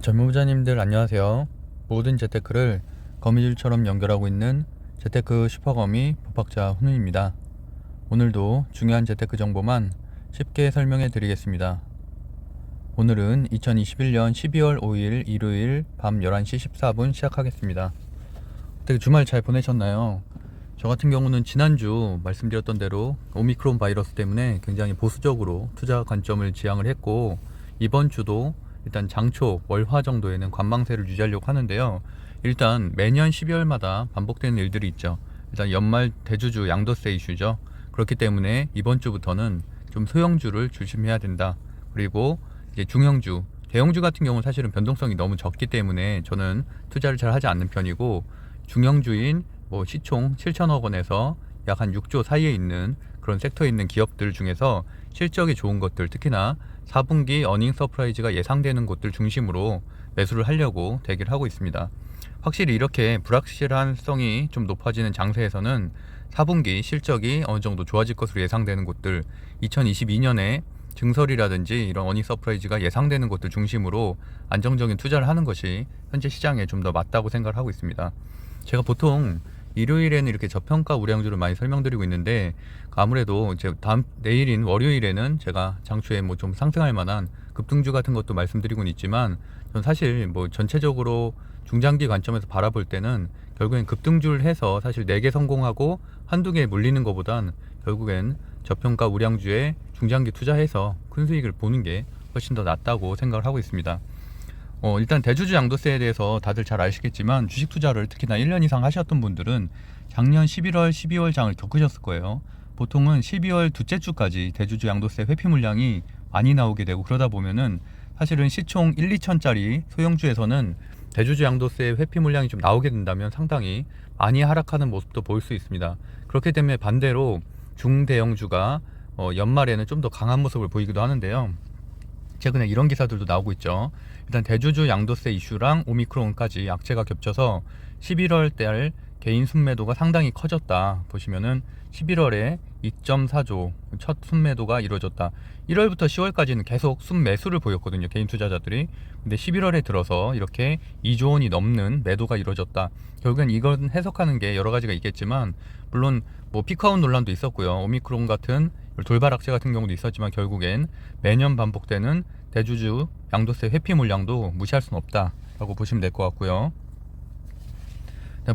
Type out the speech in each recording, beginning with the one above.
전무부자님들 안녕하세요. 모든 재테크를 거미줄처럼 연결하고 있는 재테크 슈퍼거미 법학자 훈훈입니다. 오늘도 중요한 재테크 정보만 쉽게 설명해 드리겠습니다. 오늘은 2021년 12월 5일 일요일 밤 11시 14분 시작하겠습니다. 어떻게 주말 잘 보내셨나요? 저 같은 경우는 지난주 말씀드렸던 대로 오미크론 바이러스 때문에 굉장히 보수적으로 투자 관점을 지향을 했고 이번 주도 일단 장초 월화 정도에는 관망세를 유지하려고 하는데요. 일단 매년 12월마다 반복되는 일들이 있죠. 일단 연말 대주주 양도세 이슈죠. 그렇기 때문에 이번 주부터는 좀 소형주를 조심해야 된다. 그리고 이제 중형주, 대형주 같은 경우는 사실은 변동성이 너무 적기 때문에 저는 투자를 잘 하지 않는 편이고 중형주인 뭐 시총 7천억 원에서 약 한 6조 사이에 있는 그런 섹터에 있는 기업들 중에서 실적이 좋은 것들 특히나 4분기 어닝 서프라이즈가 예상되는 곳들 중심으로 매수를 하려고 대기를 하고 있습니다. 확실히 이렇게 불확실한성이 좀 높아지는 장세에서는 4분기 실적이 어느 정도 좋아질 것으로 예상되는 곳들 2022년에 증설이라든지 이런 어닝 서프라이즈가 예상되는 곳들 중심으로 안정적인 투자를 하는 것이 현재 시장에 좀 더 맞다고 생각을 하고 있습니다. 제가 보통 일요일에는 이렇게 저평가 우량주를 많이 설명드리고 있는데 아무래도 이제 다음 내일인 월요일에는 제가 장초에 뭐 좀 상승할 만한 급등주 같은 것도 말씀드리고는 있지만 전 사실 뭐 전체적으로 중장기 관점에서 바라볼 때는 결국엔 급등주를 해서 사실 4개 성공하고 한두 개 물리는 것보단 결국엔 저평가 우량주에 중장기 투자해서 큰 수익을 보는 게 훨씬 더 낫다고 생각을 하고 있습니다. 어, 일단 대주주 양도세에 대해서 다들 잘 아시겠지만 주식 투자를 특히나 1년 이상 하셨던 분들은 작년 11월, 12월 장을 겪으셨을 거예요. 보통은 12월 둘째 주까지 대주주 양도세 회피 물량이 많이 나오게 되고 그러다 보면은 사실은 시총 1, 2천짜리 소형주에서는 대주주 양도세 회피 물량이 좀 나오게 된다면 상당히 많이 하락하는 모습도 보일 수 있습니다. 그렇기 때문에 반대로 중대형주가 어, 연말에는 좀 더 강한 모습을 보이기도 하는데요. 최근에 이런 기사들도 나오고 있죠. 일단 대주주 양도세 이슈랑 오미크론까지 약재가 겹쳐서 11월 달 개인 순매도가 상당히 커졌다. 보시면은 11월에 2.4조 첫 순매도가 이루어졌다. 1월부터 10월까지는 계속 순매수를 보였거든요. 개인 투자자들이. 근데 11월에 들어서 이렇게 2조 원이 넘는 매도가 이루어졌다. 결국엔 이건 해석하는 게 여러 가지가 있겠지만 물론 뭐 피크아웃 논란도 있었고요. 오미크론 같은 돌발 악재 같은 경우도 있었지만 결국엔 매년 반복되는 대주주 양도세 회피 물량도 무시할 수는 없다라고 보시면 될 것 같고요.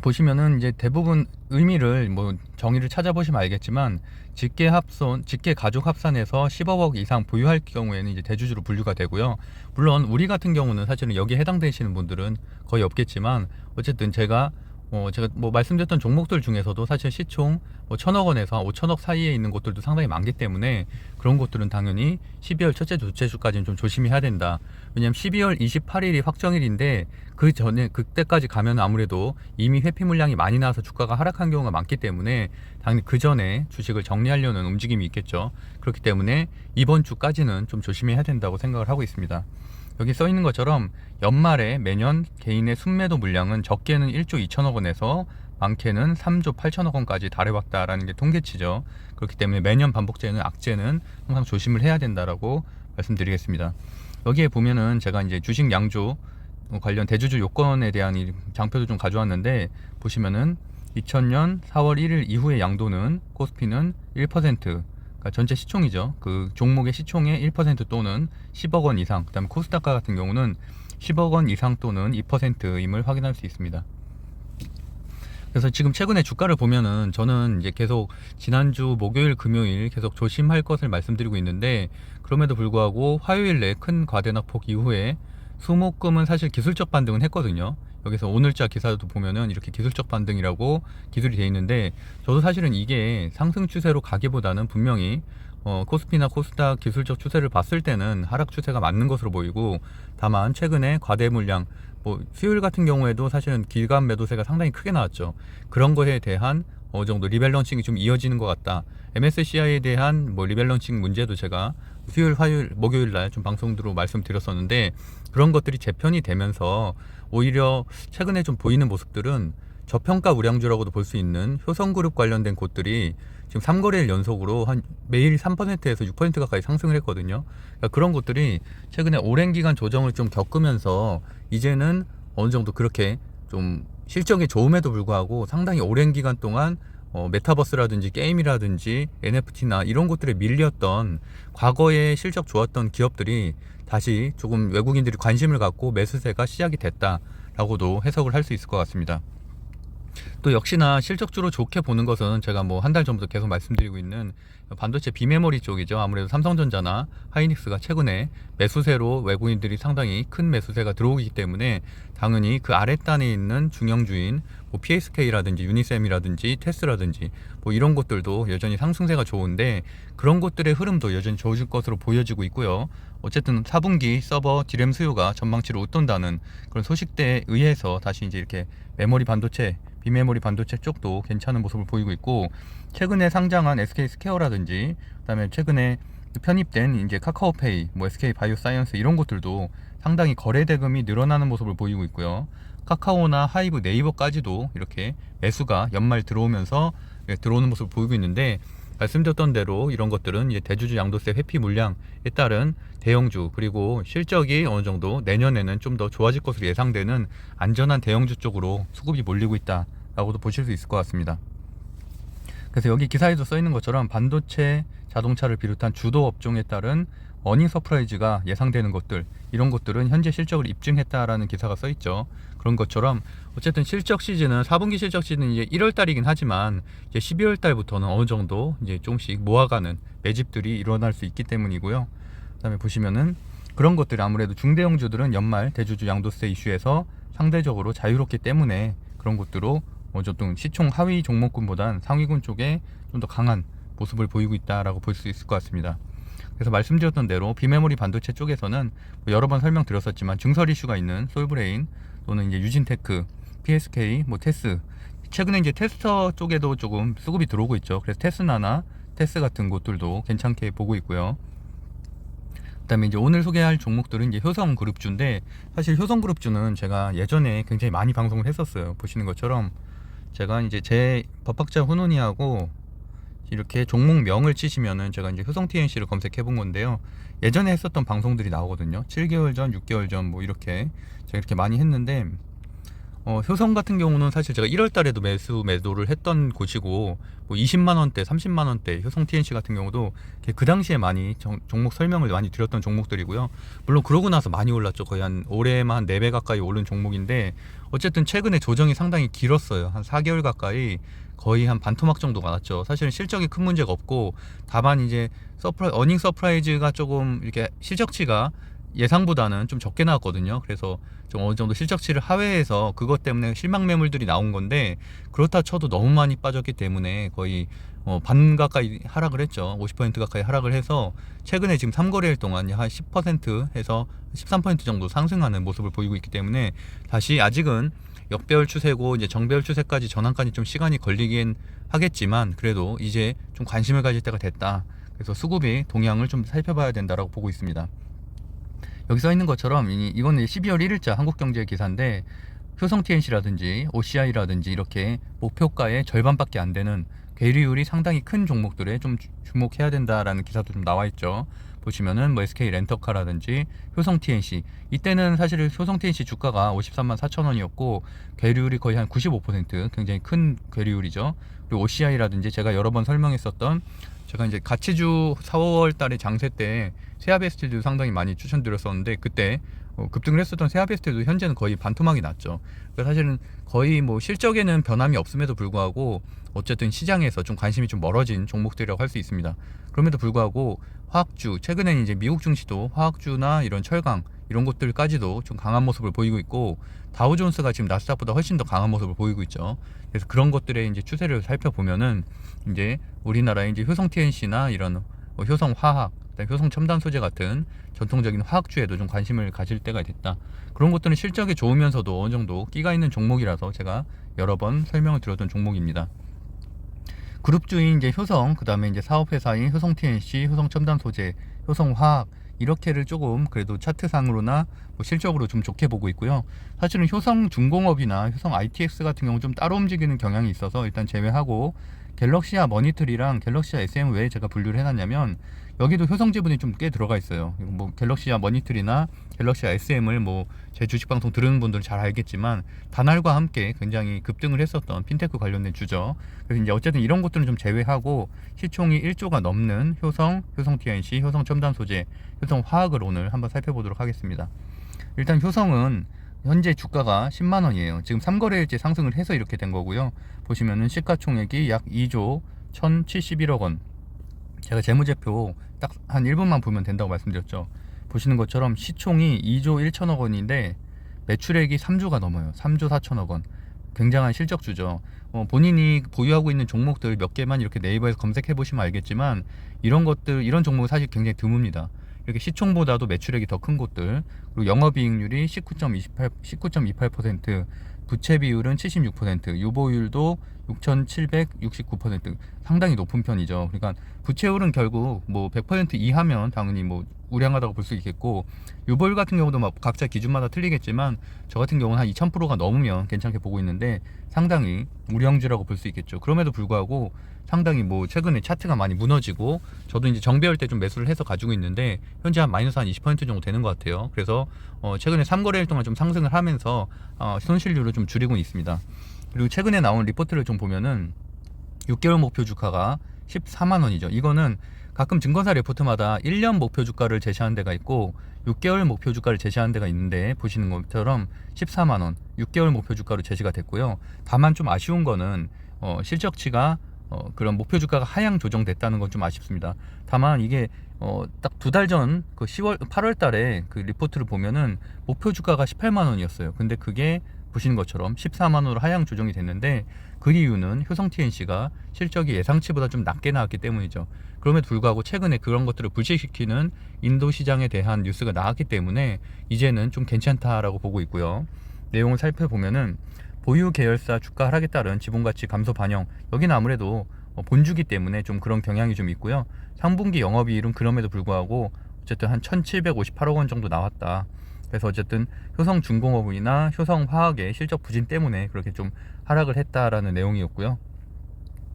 보시면은 이제 대부분 의미를 뭐 정의를 찾아보시면 알겠지만 직계 합손, 직계 가족 합산해서 10억억 이상 보유할 경우에는 이제 대주주로 분류가 되고요. 물론 우리 같은 경우는 사실은 여기에 해당되시는 분들은 거의 없겠지만 어쨌든 제가 어, 제가 뭐 말씀드렸던 종목들 중에서도 사실 시총 뭐 천억 원에서 한 5천억 사이에 있는 곳들도 상당히 많기 때문에 그런 곳들은 당연히 12월 첫째, 둘째 주까지는 좀 조심히 해야 된다. 왜냐하면 12월 28일이 확정일인데 그 전에 그때까지 가면 아무래도 이미 회피 물량이 많이 나와서 주가가 하락한 경우가 많기 때문에 당연히 그 전에 주식을 정리하려는 움직임이 있겠죠. 그렇기 때문에 이번 주까지는 좀 조심해야 된다고 생각을 하고 있습니다. 여기 써 있는 것처럼 연말에 매년 개인의 순매도 물량은 적게는 1조 2천억 원에서 많게는 3조 8천억 원까지 달해왔다라는 게 통계치죠. 그렇기 때문에 매년 반복되는 악재는 항상 조심을 해야 된다라고 말씀드리겠습니다. 여기에 보면은 제가 이제 주식 양조 관련 대주주 요건에 대한 이 장표도 좀 가져왔는데 보시면은 2000년 4월 1일 이후의 양도는 코스피는 1%, 그러니까 전체 시총이죠. 그 종목의 시총의 1% 또는 10억 원 이상. 그다음에 코스닥가 같은 경우는 10억 원 이상 또는 2%임을 확인할 수 있습니다. 그래서 지금 최근에 주가를 보면은 저는 이제 계속 지난주 목요일 금요일 계속 조심할 것을 말씀드리고 있는데 그럼에도 불구하고 화요일에 큰 과대낙폭 이후에 수목금은 사실 기술적 반등은 했거든요. 여기서 오늘자 기사도 보면은 이렇게 기술적 반등이라고 기술이 되어 있는데 저도 사실은 이게 상승 추세로 가기보다는 분명히 어, 코스피나 코스닥 기술적 추세를 봤을 때는 하락 추세가 맞는 것으로 보이고 다만 최근에 과대 물량 뭐 수요일 같은 경우에도 사실은 길감 매도세가 상당히 크게 나왔죠. 그런 거에 대한 어느 정도 리밸런싱이 좀 이어지는 것 같다. MSCI에 대한 뭐 리밸런싱 문제도 제가 수요일, 화요일, 목요일 날 좀 방송으로 말씀드렸었는데 그런 것들이 재편이 되면서 오히려 최근에 좀 보이는 모습들은 저평가 우량주라고도 볼 수 있는 효성그룹 관련된 곳들이 지금 3거래일 연속으로 한 매일 3%에서 6% 가까이 상승을 했거든요. 그러니까 그런 곳들이 최근에 오랜 기간 조정을 좀 겪으면서 이제는 어느 정도 그렇게 좀 실적이 좋음에도 불구하고 상당히 오랜 기간 동안 어, 메타버스라든지 게임이라든지 NFT나 이런 곳들에 밀렸던 과거에 실적 좋았던 기업들이 다시 조금 외국인들이 관심을 갖고 매수세가 시작이 됐다라고도 해석을 할 수 있을 것 같습니다. 또 역시나 실적주로 좋게 보는 것은 제가 뭐 한 달 전부터 계속 말씀드리고 있는 반도체 비메모리 쪽이죠. 아무래도 삼성전자나 하이닉스가 최근에 매수세로 외국인들이 상당히 큰 매수세가 들어오기 때문에 당연히 그 아랫단에 있는 중형주인 뭐 PSK라든지 유니셈이라든지 테스라든지 뭐 이런 것들도 여전히 상승세가 좋은데 그런 것들의 흐름도 여전히 좋을 것으로 보여지고 있고요. 어쨌든 4분기 서버 디램 수요가 전망치를 웃돈다는 그런 소식대에 의해서 다시 이제 이렇게 메모리 반도체 비메모리 반도체 쪽도 괜찮은 모습을 보이고 있고 최근에 상장한 SK 스퀘어라든지 그다음에 최근에 편입된 이제 카카오페이, 뭐 SK 바이오사이언스 이런 것들도 상당히 거래 대금이 늘어나는 모습을 보이고 있고요. 카카오나 하이브 네이버까지도 이렇게 매수가 연말 들어오면서 예, 들어오는 모습을 보이고 있는데 말씀드렸던 대로 이런 것들은 이제 대주주 양도세 회피 물량에 따른 대형주 그리고 실적이 어느 정도 내년에는 좀 더 좋아질 것으로 예상되는 안전한 대형주 쪽으로 수급이 몰리고 있다라고도 보실 수 있을 것 같습니다. 그래서 여기 기사에도 써 있는 것처럼 반도체 자동차를 비롯한 주도 업종에 따른 어닝 서프라이즈가 예상되는 것들 이런 것들은 현재 실적을 입증했다라는 기사가 써 있죠. 그런 것처럼 어쨌든 실적 시즌은 4분기 실적 시즌은 이제 1월 달이긴 하지만 이제 12월 달부터는 어느 정도 이제 조금씩 모아가는 매집들이 일어날 수 있기 때문이고요. 그다음에 보시면은 그런 것들이 아무래도 중대형주들은 연말 대주주 양도세 이슈에서 상대적으로 자유롭기 때문에 그런 것들로 어쨌든 시총 하위 종목군보단 상위군 쪽에 좀 더 강한 모습을 보이고 있다라고 볼 수 있을 것 같습니다. 그래서 말씀드렸던 대로 비메모리 반도체 쪽에서는 뭐 여러 번 설명드렸었지만 증설 이슈가 있는 솔브레인 또는 이제 유진테크, PSK, 뭐 테스 최근에 이제 테스터 쪽에도 조금 수급이 들어오고 있죠. 그래서 테스나나 테스 같은 곳들도 괜찮게 보고 있고요. 그다음에 이제 오늘 소개할 종목들은 이제 효성 그룹주인데 사실 효성 그룹주는 제가 예전에 굉장히 많이 방송을 했었어요. 보시는 것처럼 제가 이제 제 법학자 훈훈이하고 이렇게 종목명을 치시면은 제가 이제 효성 TNC를 검색해 본 건데요. 예전에 했었던 방송들이 나오거든요. 7개월 전, 6개월 전 뭐 이렇게 제가 이렇게 많이 했는데 어, 효성 같은 경우는 사실 제가 1월 달에도 매수 매도를 했던 곳이고 뭐 20만 원대, 30만 원대 효성 TNC 같은 경우도 그 당시에 많이 정, 종목 설명을 많이 드렸던 종목들이고요. 물론 그러고 나서 많이 올랐죠. 거의 한 올해만 4배 가까이 오른 종목인데 어쨌든 최근에 조정이 상당히 길었어요. 한 4개월 가까이 거의 한 반토막 정도가 났죠. 사실은 실적이 큰 문제가 없고 다만 이제 서프라 어닝 서프라이즈가 조금 이렇게 실적치가 예상보다는 좀 적게 나왔거든요. 그래서 좀 어느 정도 실적치를 하회해서 그것 때문에 실망 매물들이 나온 건데 그렇다 쳐도 너무 많이 빠졌기 때문에 거의 어, 반 가까이 하락을 했죠. 50% 가까이 하락을 해서 최근에 지금 3거래일 동안 한 10% 해서 13% 정도 상승하는 모습을 보이고 있기 때문에 다시 아직은 역배열 추세고 이제 정배열 추세까지 전환까지 좀 시간이 걸리긴 하겠지만 그래도 이제 좀 관심을 가질 때가 됐다. 그래서 수급의 동향을 좀 살펴봐야 된다라고 보고 있습니다. 여기 써 있는 것처럼 이, 이거는 12월 1일자 한국경제 기사인데 효성 TNC라든지 OCI라든지 이렇게 목표가의 절반밖에 안 되는 괴리율이 상당히 큰 종목들에 좀 주목해야 된다라는 기사도 좀 나와 있죠. 보시면은 뭐 SK 렌터카라든지 효성 TNC 이때는 사실 효성 TNC 주가가 53만 4천 원이었고 괴리율이 거의 한 95% 굉장히 큰 괴리율이죠. 그리고 OCI라든지 제가 여러 번 설명했었던 제가 이제 가치주 4, 5월 달에 장세 때 세아베스틸도 상당히 많이 추천드렸었는데 그때 어, 급등을 했었던 세아베스틸도 현재는 거의 반토막이 났죠. 그래서 사실은 거의 뭐 실적에는 변함이 없음에도 불구하고 어쨌든 시장에서 좀 관심이 좀 멀어진 종목들이라고 할 수 있습니다. 그럼에도 불구하고 화학주 최근에는 이제 미국 증시도 화학주나 이런 철강 이런 것들까지도 좀 강한 모습을 보이고 있고 다우존스가 지금 나스닥보다 훨씬 더 강한 모습을 보이고 있죠. 그래서 그런 것들의 이제 추세를 살펴보면은 이제 우리나라의 이제 효성 TNC나 이런 뭐 효성 화학, 효성 첨단 소재 같은 전통적인 화학주에도 좀 관심을 가질 때가 됐다. 그런 것들은 실적이 좋으면서도 어느 정도 끼가 있는 종목이라서 제가 여러 번 설명을 드렸던 종목입니다. 그룹주인 이제 효성, 그 다음에 이제 사업회사인 효성 TNC, 효성 첨단 소재, 효성 화학 이렇게를 조금 그래도 차트상으로나 뭐 실적으로 좀 좋게 보고 있고요. 사실은 효성 중공업이나 효성 ITX 같은 경우 좀 따로 움직이는 경향이 있어서 일단 제외하고 갤럭시아 머니터리랑 갤럭시아 SM 왜 제가 분류를 해놨냐면 여기도 효성 지분이 좀 꽤 들어가 있어요. 뭐 갤럭시아 머니터리나 갤럭시아 SM을 뭐 제 주식 방송 들으는 분들은 잘 알겠지만 다날과 함께 굉장히 급등을 했었던 핀테크 관련된 주죠. 그래서 이제 어쨌든 이런 것들은 좀 제외하고 시총이 1조가 넘는 효성, 효성 TNC, 효성 첨단 소재, 효성 화학을 오늘 한번 살펴보도록 하겠습니다. 일단 효성은 현재 주가가 10만 원이에요. 지금 3거래일째 상승을 해서 이렇게 된 거고요. 보시면은 시가총액이 약 2조 1,071억 원. 제가 재무제표 딱 한 1분만 보면 된다고 말씀드렸죠. 보시는 것처럼 시총이 2조 1천억 원인데 매출액이 3조가 넘어요. 3조 4천억 원. 굉장한 실적주죠. 어, 본인이 보유하고 있는 종목들 몇 개만 이렇게 네이버에서 검색해 보시면 알겠지만 이런 것들 이런 종목은 사실 굉장히 드뭅니다. 이렇게 시총보다도 매출액이 더 큰 곳들 그리고 영업이익률이 19.28 19.28% 부채 비율은 76% 유보율도 6,769% 상당히 높은 편이죠. 그러니까 부채율은 결국 뭐 100% 이하면 당연히 뭐 우량하다고 볼 수 있겠고 유보율 같은 경우도 막 각자 기준마다 틀리겠지만 저 같은 경우는 한 2000%가 넘으면 괜찮게 보고 있는데 상당히 우량주라고 볼 수 있겠죠. 그럼에도 불구하고 상당히 뭐 최근에 차트가 많이 무너지고 저도 이제 정배열 때 좀 매수를 해서 가지고 있는데 현재 한 마이너스 한 20% 정도 되는 것 같아요. 그래서 어 최근에 3거래일 동안 좀 상승을 하면서 어 손실률을 좀 줄이고 있습니다. 그리고 최근에 나온 리포트를 좀 보면은 6개월 목표 주가가 14만 원이죠. 이거는 가끔 증권사 레포트마다 1년 목표 주가를 제시하는 데가 있고 6개월 목표 주가를 제시하는 데가 있는데 보시는 것처럼 14만 원 6개월 목표 주가로 제시가 됐고요. 다만 좀 아쉬운 거는 어, 실적치가 어, 그런 목표 주가가 하향 조정됐다는 건 좀 아쉽습니다. 다만 이게 어, 딱 두 달 전 그 10월 8월 달에 그 리포트를 보면은 목표 주가가 18만 원이었어요. 근데 그게 보시는 것처럼 14만 원으로 하향 조정이 됐는데 그 이유는 효성 TNC가 실적이 예상치보다 좀 낮게 나왔기 때문이죠. 그럼에도 불구하고 최근에 그런 것들을 불식시키는 인도 시장에 대한 뉴스가 나왔기 때문에 이제는 좀 괜찮다라고 보고 있고요. 내용을 살펴보면은 보유 계열사 주가 하락에 따른 지분 가치 감소 반영 여기는 아무래도 어, 본주기 때문에 좀 그런 경향이 좀 있고요. 상분기 영업이익은 그럼에도 불구하고 어쨌든 한 1,758억 원 정도 나왔다. 그래서 어쨌든 효성중공업이나 효성화학의 실적 부진 때문에 그렇게 좀 하락을 했다라는 내용이었고요.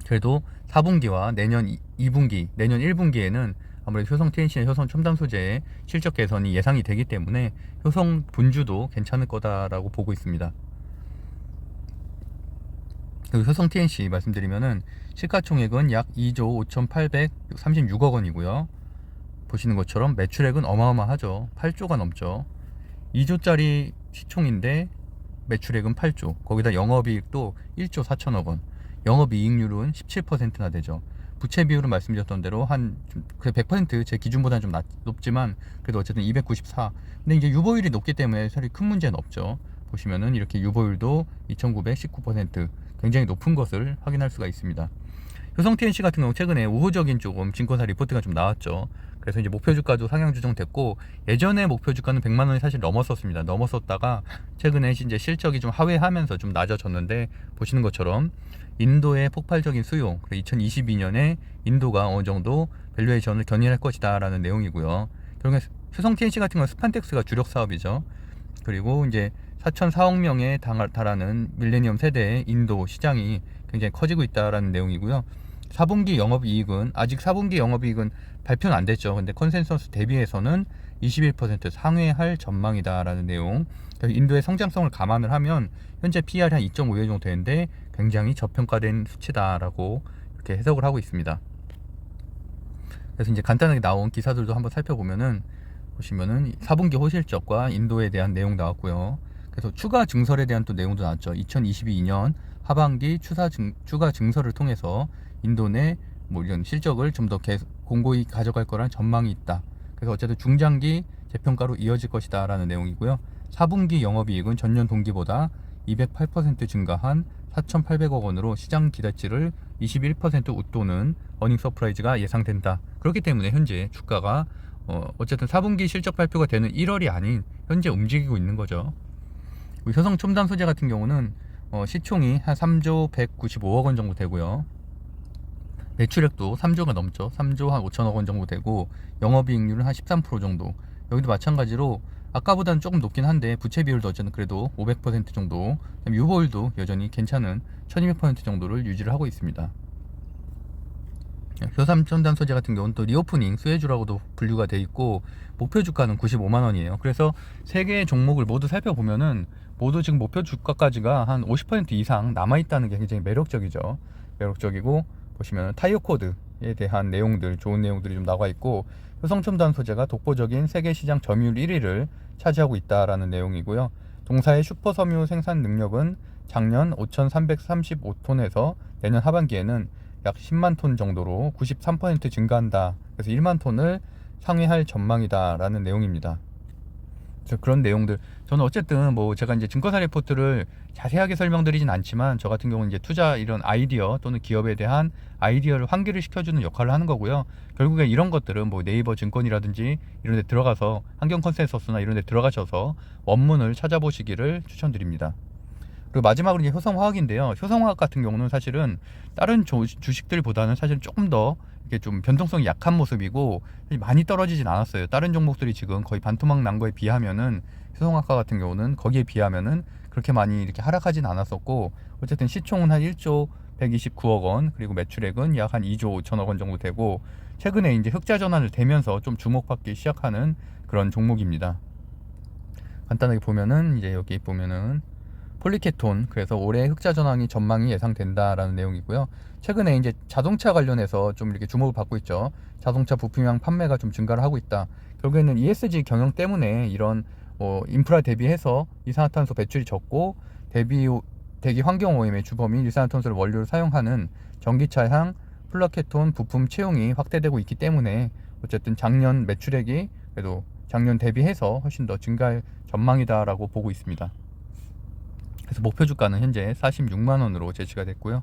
그래도 4분기와 내년 2분기, 내년 1분기에는 아무래도 효성 TNC나 효성 첨단 소재의 실적 개선이 예상이 되기 때문에 효성 분주도 괜찮을 거다라고 보고 있습니다. 그리고 효성 TNC 말씀드리면은 시가총액은 약 2조 5,836억 원이고요. 보시는 것처럼 매출액은 어마어마하죠. 8조가 넘죠. 2조짜리 시총인데 매출액은 8조. 거기다 영업이익도 1조 4천억 원. 영업이익률은 17%나 되죠. 부채 비율은 말씀드렸던 대로 한 그래 100%제 기준보다는 좀 낮, 높지만 그래도 어쨌든 294. 근데 이제 유보율이 높기 때문에 사실 큰 문제는 없죠. 보시면은 이렇게 유보율도 2,919% 굉장히 높은 것을 확인할 수가 있습니다. 효성 TNC 같은 경우 최근에 우호적인 조금 증권사 리포트가 좀 나왔죠. 그래서 이제 목표 주가도 상향 조정됐고 예전에 목표 주가는 100만 원이 사실 넘었었습니다. 넘었었다가 최근에 이제 실적이 좀 하회하면서 좀 낮아졌는데 보시는 것처럼 인도의 폭발적인 수요, 2022년에 인도가 어느 정도 밸류에이션을 견인할 것이다라는 내용이고요. 결국에 효성 TNC 같은 는 스판텍스가 주력 사업이죠. 그리고 이제 4,004억 명에 달하는 밀레니엄 세대의 인도 시장이 굉장히 커지고 있다라는 내용이고요. 4분기 영업이익은 아직 4분기 영업이익은 발표는 안 됐죠. 근데 컨센서스 대비해서는 21% 상회할 전망이다라는 내용. 인도의 성장성을 감안을 하면 현재 PR이 한 2.5배 정도 되는데 굉장히 저평가된 수치다라고 이렇게 해석을 하고 있습니다. 그래서 이제 간단하게 나온 기사들도 한번 살펴보면은 보시면은 4분기 호실적과 인도에 대한 내용 나왔고요. 그래서 추가 증설에 대한 또 내용도 나왔죠. 2022년 하반기 추사 증, 추가 증설을 통해서 인도 내 뭐 이런 실적을 좀 더 공고히 가져갈 거라는 전망이 있다. 그래서 어쨌든 중장기 재평가로 이어질 것이다라는 내용이고요. 4분기 영업이익은 전년 동기보다 208% 증가한 4,800억 원으로 시장 기대치를 21% 웃도는 어닝 서프라이즈가 예상된다. 그렇기 때문에 현재 주가가 어, 어쨌든 4분기 실적 발표가 되는 1월이 아닌 현재 움직이고 있는 거죠. 효성 첨단 소재 같은 경우는 어, 시총이 한 3조 195억 원 정도 되고요. 매출액도 3조가 넘죠. 3조 한 5천억 원 정도 되고 영업이익률은 한 13% 정도. 여기도 마찬가지로 아까보다는 조금 높긴 한데 부채 비율도 어쨌든 그래도 500% 정도. 유보율도 여전히 괜찮은 1200% 정도를 유지를 하고 있습니다. 효삼 첨단 소재 같은 경우는 또 리오프닝 수혜주라고도 분류가 돼 있고 목표 주가는 95만 원이에요. 그래서 세 개의 종목을 모두 살펴보면은 모두 지금 목표 주가까지가 한 50% 이상 남아 있다는 게 굉장히 매력적이죠. 매력적이고 보시면 타이어 코드에 대한 내용들 좋은 내용들이 좀 나와 있고 효성 첨단 소재가 독보적인 세계 시장 점유율 1위를 차지하고 있다라는 내용이고요. 동사의 슈퍼 섬유 생산 능력은 작년 5,335톤에서 내년 하반기에는 약 10만 톤 정도로 93% 증가한다. 그래서 1만 톤을 상회할 전망이다라는 내용입니다. 그런 내용들 저는 어쨌든 뭐 제가 이제 증권사 리포트를 자세하게 설명드리진 않지만 저 같은 경우는 이제 투자 이런 아이디어 또는 기업에 대한 아이디어를 환기를 시켜주는 역할을 하는 거고요. 결국에 이런 것들은 뭐 네이버 증권이라든지 이런 데 들어가서 환경 컨센서스나 이런 데 들어가셔서 원문을 찾아보시기를 추천드립니다. 그리고 마지막으로 이제 효성화학인데요. 효성화학 같은 경우는 사실은 다른 조- 주식들보다는 사실 조금 더 이게 좀 변동성이 약한 모습이고 많이 떨어지진 않았어요. 다른 종목들이 지금 거의 반토막 난 거에 비하면은 효성화학과 같은 경우는 거기에 비하면은 그렇게 많이 이렇게 하락하진 않았었고 어쨌든 시총은 한 1조 129억 원 그리고 매출액은 약 한 2조 5천억 원 정도 되고 최근에 이제 흑자 전환을 되면서 좀 주목받기 시작하는 그런 종목입니다. 간단하게 보면은 이제 여기 보면은 폴리케톤 그래서 올해 흑자 전환이 전망이 예상된다라는 내용이고요. 최근에 이제 자동차 관련해서 좀 이렇게 주목을 받고 있죠. 자동차 부품량 판매가 좀 증가를 하고 있다. 결국에는 ESG 경영 때문에 이런 뭐 인프라 대비해서 이산화탄소 배출이 적고 대비 대기 환경 오염의 주범인 이산화탄소를 원료로 사용하는 전기차향 플라케톤 부품 채용이 확대되고 있기 때문에 어쨌든 작년 매출액이 그래도 작년 대비해서 훨씬 더 증가할 전망이다라고 보고 있습니다. 그래서 목표 주가는 현재 46만 원으로 제시가 됐고요.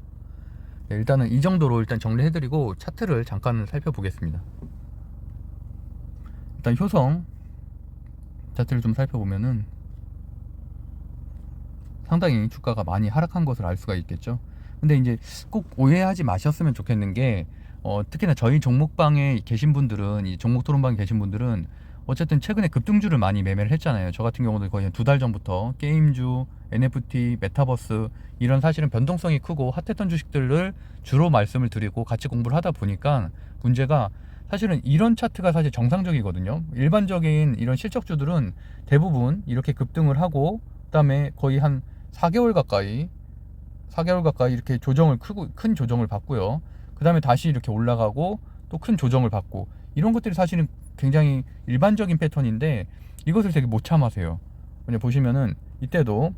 네, 일단은 이 정도로 일단 정리해드리고 차트를 잠깐 살펴보겠습니다. 일단 효성 차트를 좀 살펴보면은 상당히 주가가 많이 하락한 것을 알 수가 있겠죠. 근데 이제 꼭 오해하지 마셨으면 좋겠는 게 어, 특히나 저희 종목방에 계신 분들은 이 종목 토론방에 계신 분들은 어쨌든 최근에 급등주를 많이 매매를 했잖아요. 저 같은 경우도 거의 두 달 전부터 게임주, NFT, 메타버스 이런 사실은 변동성이 크고 핫했던 주식들을 주로 말씀을 드리고 같이 공부를 하다 보니까 문제가 사실은 이런 차트가 사실 정상적이거든요. 일반적인 이런 실적주들은 대부분 이렇게 급등을 하고 그다음에 거의 한 4개월 가까이 4개월 가까이 이렇게 조정을 크고 큰 조정을 받고요. 그다음에 다시 이렇게 올라가고 또 큰 조정을 받고 이런 것들이 사실은 굉장히 일반적인 패턴인데 이것을 되게 못 참아세요. 그냥 보시면은 이때도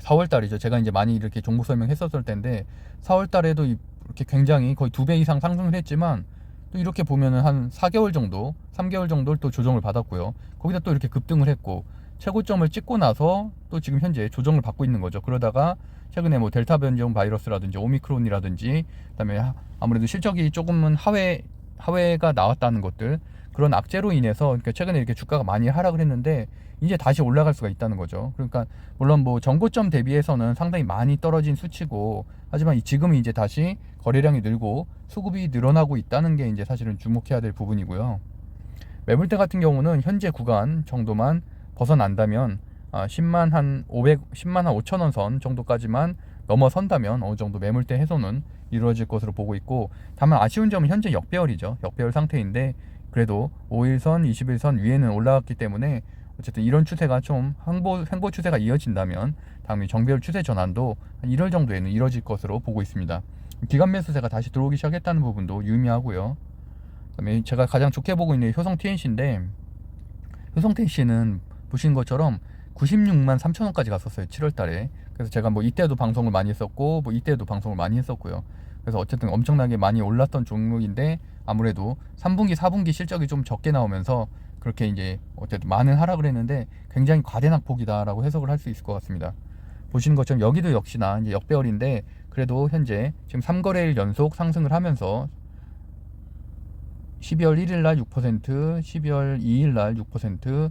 4월 달이죠. 제가 이제 많이 이렇게 종목 설명했었을 텐데 4월 달에도 이렇게 굉장히 거의 두 배 이상 상승을 했지만 또 이렇게 보면은 한 4개월 정도, 3개월 정도를 또 조정을 받았고요. 거기다 또 이렇게 급등을 했고 최고점을 찍고 나서 또 지금 현재 조정을 받고 있는 거죠. 그러다가 최근에 뭐 델타 변종 바이러스라든지 오미크론이라든지 그다음에 하- 아무래도 실적이 조금은 하회 하회가 나왔다는 것들 그런 악재로 인해서 그러니까 최근에 이렇게 주가가 많이 하락을 했는데 이제 다시 올라갈 수가 있다는 거죠. 그러니까 물론 뭐 전고점 대비해서는 상당히 많이 떨어진 수치고 하지만 이- 지금은 이제 다시 거래량이 늘고 수급이 늘어나고 있다는 게 이제 사실은 주목해야 될 부분이고요. 매물대 같은 경우는 현재 구간 정도만 벗어난다면 아, 10만 한 500, 10만 한 5천 원 선 정도까지만 넘어선다면 어느 정도 매물대 해소는 이루어질 것으로 보고 있고 다만 아쉬운 점은 현재 역배열이죠. 역배열 상태인데 그래도 5일선, 21선 위에는 올라갔기 때문에 어쨌든 이런 추세가 좀 횡보, 횡보 추세가 이어진다면 다음에 정배열 추세 전환도 한 1월 정도에는 이뤄질 것으로 보고 있습니다. 기간 매수세가 다시 들어오기 시작했다는 부분도 유의미하고요. 그다음에 제가 가장 좋게 보고 있는 효성 TNC인데 효성 TNC는 보신 것처럼 96만 3천 원까지 갔었어요. 7월 달에. 그래서 제가 뭐 이때도 방송을 많이 했었고 뭐 이때도 방송을 많이 했었고요. 그래서 어쨌든 엄청나게 많이 올랐던 종목인데 아무래도 3분기, 4분기 실적이 좀 적게 나오면서 그렇게 이제 어쨌든 많은 하락을 했는데 굉장히 과대 낙 폭이다라고 해석을 할 수 있을 것 같습니다. 보시는 것처럼 여기도 역시나 이제 역배열인데 그래도 현재 지금 3거래일 연속 상승을 하면서 12월 1일 날 6%, 12월 2일 날 6%,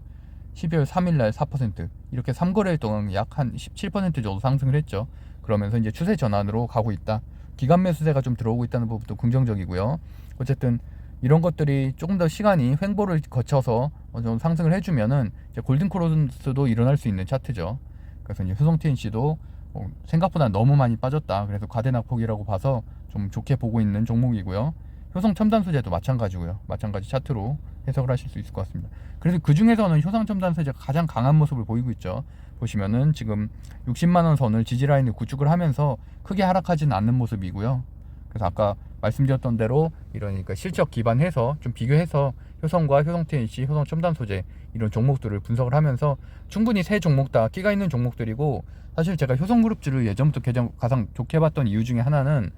12월 3일 날 4% 이렇게 3거래일 동안 약 한 17% 정도 상승을 했죠. 그러면서 이제 추세 전환으로 가고 있다. 기간 매수세가 좀 들어오고 있다는 부분도 긍정적이고요. 어쨌든 이런 것들이 조금 더 시간이 횡보를 거쳐서 정도 상승을 해주면은 이제 골든 크로스도 일어날 수 있는 차트죠. 그래서 이제 효성 TNC도 어, 생각보다 너무 많이 빠졌다. 그래서 과대 낙폭이라고 봐서 좀 좋게 보고 있는 종목이고요. 효성 첨단 소재도 마찬가지고요. 마찬가지 차트로 해석을 하실 수 있을 것 같습니다. 그래서 그 중에서는 효성 첨단 소재가 가장 강한 모습을 보이고 있죠. 보시면은 지금 60만 원 선을 지지 라인을 구축을 하면서 크게 하락하지는 않는 모습이고요. 그래서 아까 말씀드렸던 대로 이러니까 실적 기반해서 좀 비교해서 효성과 효성 TNC, 효성 첨단 소재 이런 종목들을 분석을 하면서 충분히 세 종목 다 끼가 있는 종목들이고 사실 제가 효성그룹주를 예전부터 가장 좋게 봤던 이유 중에 하나는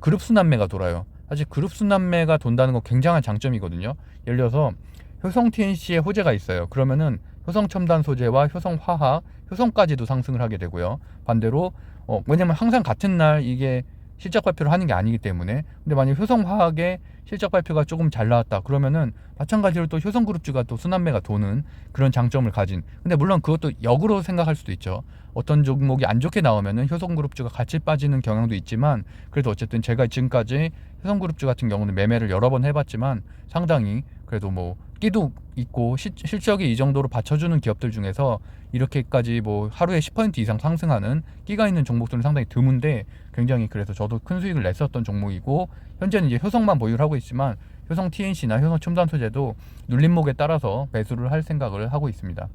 그룹 순환매가 돌아요. 사실 그룹 순환매가 돈다는 건 굉장한 장점이거든요. 예를 들어서 효성 TNC에 호재가 있어요. 그러면은 효성 첨단 소재와 효성 화학, 효성까지도 상승을 하게 되고요. 반대로 어, 왜냐면 항상 같은 날 이게 실적 발표를 하는 게 아니기 때문에. 근데 만약 효성화학의 실적 발표가 조금 잘 나왔다. 그러면은 마찬가지로 또 효성그룹주가 또 순환매가 도는 그런 장점을 가진. 근데 물론 그것도 역으로 생각할 수도 있죠. 어떤 종목이 안 좋게 나오면은 효성그룹주가 같이 빠지는 경향도 있지만 그래도 어쨌든 제가 지금까지 효성그룹주 같은 경우는 매매를 여러 번 해봤지만 상당히 그래도 뭐 끼도 있고 시, 실적이 이 정도로 받쳐주는 기업들 중에서 이렇게까지 뭐 하루에 10% 이상 상승하는 끼가 있는 종목들은 상당히 드문데 굉장히 그래서 저도 큰 수익을 냈었던 종목이고 현재는 이제 효성만 보유를 하고 있지만 효성 TNC나 효성 첨단 소재도 눌림목에 따라서 매수를 할 생각을 하고 있습니다.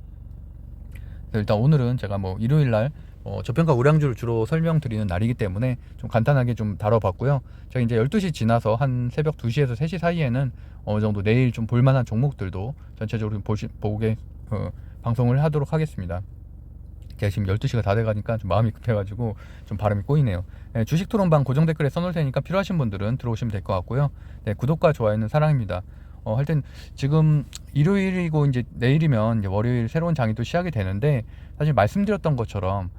일단 오늘은 제가 뭐 일요일 날 어, 저평가 우량주를 주로 설명드리는 날이기 때문에 좀 간단하게 좀 다뤄봤고요. 제가 이제 12시 지나서 한 새벽 2시에서 3시 사이에는 어느 정도 내일 좀 볼만한 종목들도 전체적으로 좀 보시, 보게 어, 방송을 하도록 하겠습니다. 제가 지금 12시가 다 돼가니까 좀 마음이 급해가지고 좀 발음이 꼬이네요. 네, 주식 토론방 고정 댓글에 써놓을 테니까 필요하신 분들은 들어오시면 될 것 같고요. 네, 구독과 좋아요는 사랑입니다. 어, 하여튼 지금 일요일이고 이제 내일이면 이제 월요일 새로운 장이 또 시작이 되는데 사실 말씀드렸던 것처럼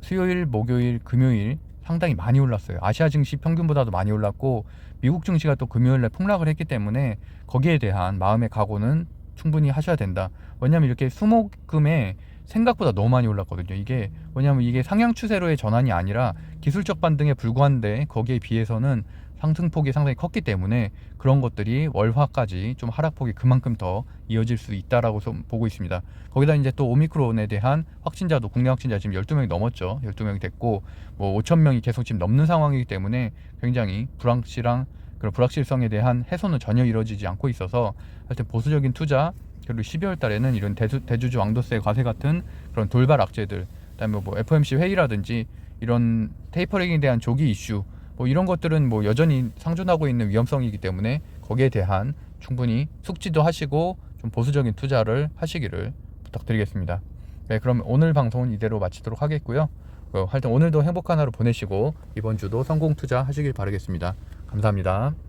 수요일, 목요일, 금요일 상당히 많이 올랐어요. 아시아 증시 평균보다도 많이 올랐고 미국 증시가 또 금요일 날 폭락을 했기 때문에 거기에 대한 마음의 각오는 충분히 하셔야 된다. 왜냐하면 이렇게 수목금에 생각보다 너무 많이 올랐거든요. 이게 왜냐하면 이게 상향 추세로의 전환이 아니라 기술적 반등에 불과한데 거기에 비해서는 상승폭이 상당히 컸기 때문에 그런 것들이 월화까지 좀 하락폭이 그만큼 더 이어질 수 있다라고 좀 보고 있습니다. 거기다 이제 또 오미크론에 대한 확진자도 국내 확진자 지금 12명이 넘었죠. 12명이 됐고 뭐 5천 명이 계속 지금 넘는 상황이기 때문에 굉장히 불확실한 그런 불확실성에 대한 해소는 전혀 이루어지지 않고 있어서 하여튼 보수적인 투자 그리고 12월 달에는 이런 대주, 대주주 왕도세 과세 같은 그런 돌발 악재들 그다음에 뭐 FOMC 회의라든지 이런 테이퍼링에 대한 조기 이슈 뭐 이런 것들은 뭐 여전히 상존하고 있는 위험성이기 때문에 거기에 대한 충분히 숙지도 하시고 좀 보수적인 투자를 하시기를 부탁드리겠습니다. 네, 그럼 오늘 방송은 이대로 마치도록 하겠고요. 어, 하여튼 오늘도 행복한 하루 보내시고 이번 주도 성공 투자 하시길 바라겠습니다. 감사합니다.